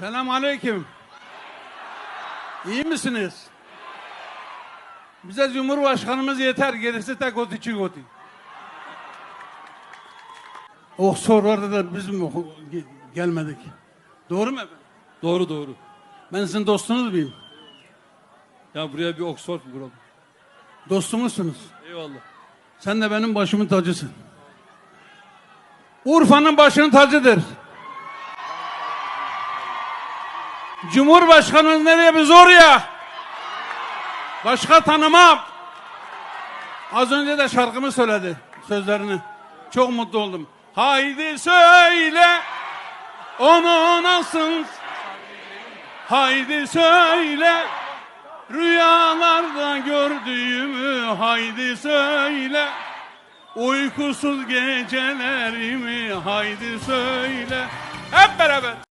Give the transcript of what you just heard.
Selam aleyküm. İyi misiniz? Bize Cumhurbaşkanımız yeter. Gerisi tek oti çikoti. Oxford'da da bizim oku- ge- gelmedik. Doğru mu efendim? Doğru doğru. Ben sizin dostunuz muyum? Ya buraya bir Oxford kuralım. Dostumuzsunuz. Eyvallah. Sen de benim başımın tacısın. Urfa'nın başının tacıdır. Cumhurbaşkanımız nereye biz oraya. Başka tanımam. Az önce de şarkımı söyledi sözlerini. Çok mutlu oldum. Haydi söyle onu nasıl Haydi söyle Rüyalarda gördüğümü haydi söyle Uykusuz gecelerimi haydi söyle Hep beraber